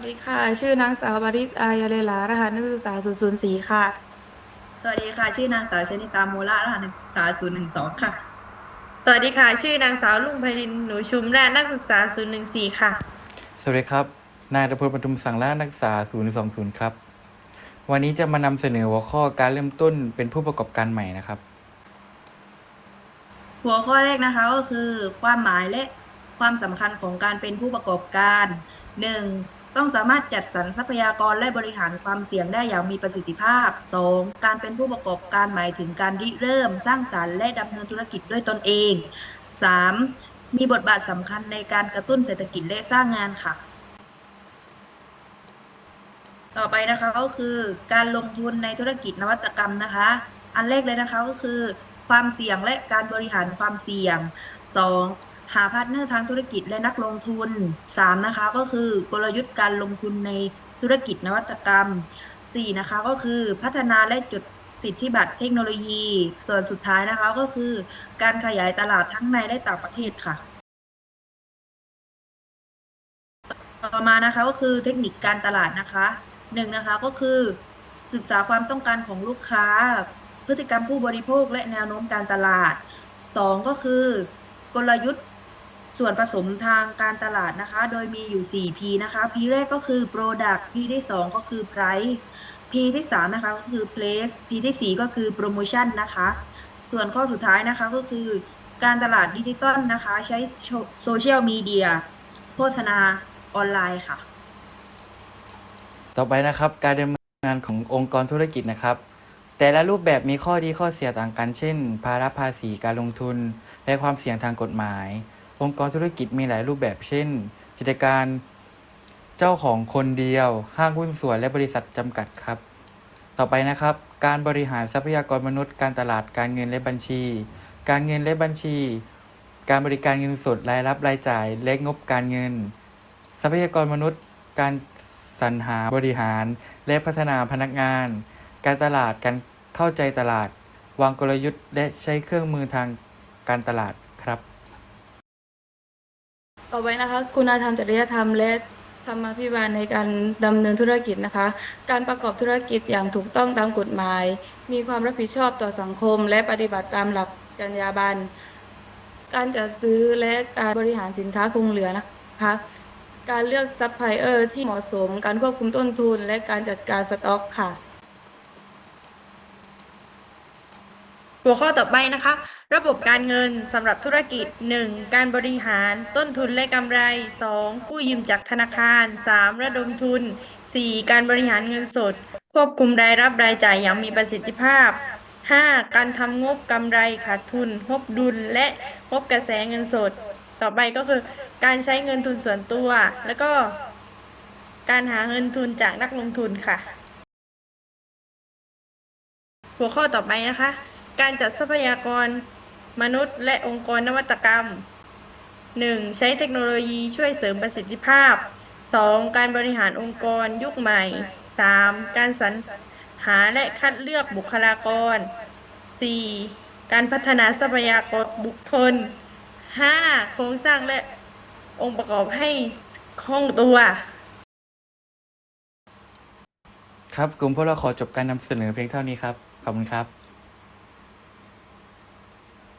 วัสดีค่ะ ชื่อนางสาวบาริตอายาเลลารหัสนักศึกษา004 ค่ะ สวัสดีค่ะ ชื่อนางสาวชนิตาโมละรหัสนักศึกษา012 ค่ะ สวัสดีค่ะ ชื่อนางสาวลุงไพรินหนูชุมและนักศึกษา 014 ค่ะ สวัสดีครับ นายตะพลปทุมสังล่านักศึกษา 020 ครับ วันนี้จะมานำเสนอหัวข้อการเริ่มต้นเป็นผู้ประกอบการใหม่นะครับ หัวข้อแรกนะคะก็คือความหมายและความสำคัญของการเป็นผู้ประกอบการ 1. ต้องสามารถจัดสรรทรัพยากรและบริหารความเสี่ยงได้อย่างมีประสิทธิภาพ 2. การเป็นผู้ประกอบการหมายถึงการริเริ่ม สร้างสรรค์และดำเนินธุรกิจด้วยตนเอง 3. มีบทบาทสำคัญในการกระตุ้นเศรษฐกิจและสร้างงานค่ะ ต่อไปนะคะก็คือการลงทุนในธุรกิจนวัตกรรมนะคะ อันแรกเลยนะคะก็คือ ความเสี่ยงและการบริหารความเสี่ยง 2. หาพาร์ทเนอร์ทางธุรกิจและนักลงทุน 3. นะคะก็คือกลยุทธ์การลงทุนในธุรกิจนวัตกรรม 4. นะคะก็คือพัฒนาและจดสิทธิบัตรเทคโนโลยี ส่วนสุดท้ายนะคะก็คือ การขยายตลาดทั้งในและต่างประเทศค่ะ ต่อมานะคะก็คือเทคนิคการตลาดนะคะหนึ่งนะคะก็คือ ศึกษาความต้องการของลูกค้า พฤติกรรมผู้บริโภคและแนวโน้มการตลาดสองก็คือกลยุทธ์ ส่วนผสมทางการตลาดนะคะ โดยมีอยู่ 4P นะคะ P แรกก็คือ Product P ที่ 2 ก็คือ Price P ที่ 3 นะคะก็คือ Place P ที่ 4 ก็คือ Promotion นะคะ ส่วนข้อสุดท้ายนะคะก็คือการตลาดดิจิตอลนะคะ ใช้โซเชียลมีเดียโฆษณาออนไลน์ค่ะ ต่อไปนะครับการดำเนินงานขององค์กรธุรกิจนะครับ แต่ละรูปแบบมีข้อดีข้อเสียต่างกัน เช่น ภาระภาษีการลงทุน และความเสี่ยงทางกฎหมาย องค์กรธุรกิจมีหลายรูปแบบเช่น กิจการเจ้าของคนเดียว ห้างหุ้นส่วนและบริษัทจำกัดครับ ต่อไปนะครับ การบริหารทรัพยากรมนุษย์ การตลาดการเงินและบัญชี การเงินและบัญชี การบริการเงินสดรายรับรายจ่ายและงบการเงิน ทรัพยากรมนุษย์ การสรรหาบริหาร และพัฒนาพนักงาน การตลาดการเข้าใจตลาด วางกลยุทธ์ และใช้เครื่องมือทางการตลาด ต่อไปนะคะคุณธรรมจริยธรรม และธรรมาภิบาลในการดำเนินธุรกิจนะคะ การประกอบธุรกิจอย่างถูกต้องตามกฎหมาย มีความรับผิดชอบต่อสังคม และปฏิบัติตามหลักจรรยาบรรณการจัดซื้อและการบริหารสินค้าคงเหลือนะคะ การเลือกซัพพลายเออร์ที่เหมาะสม การควบคุมต้นทุน และการจัดการสต็อกค่ะ หัวข้อต่อไปนะคะ ระบบการเงินสำหรับธุรกิจ 1. การบริหารต้นทุนและกำไร 2. กู้ยืมจากธนาคาร 3. ระดมทุน 4. การบริหารเงินสด ควบคุมรายรับรายจ่ายอย่างมีประสิทธิภาพ 5. การทำงบกำไรขาดทุน งบดุลและงบกระแสเงินสด ต่อไปก็คือการใช้เงินทุนส่วนตัว แล้วก็การหาเงินทุนจากนักลงทุนค่ะ หัวข้อต่อไปนะคะ การจัดทรัพยากร มนุษย์และองค์กรนวัตกรรม 1. ใช้เทคโนโลยีช่วยเสริมประสิทธิภาพ 2. การบริหารองค์กรยุคใหม่ 3. การสรรหาและคัดเลือกบุคลากร 4. การพัฒนาทรัพยากรบุคคล 5. โครงสร้างและองค์ประกอบให้คล่องตัว ครับกลุ่มพวกเราขอจบการนำเสนอเพียงเท่านี้ครับ ขอบคุณครับ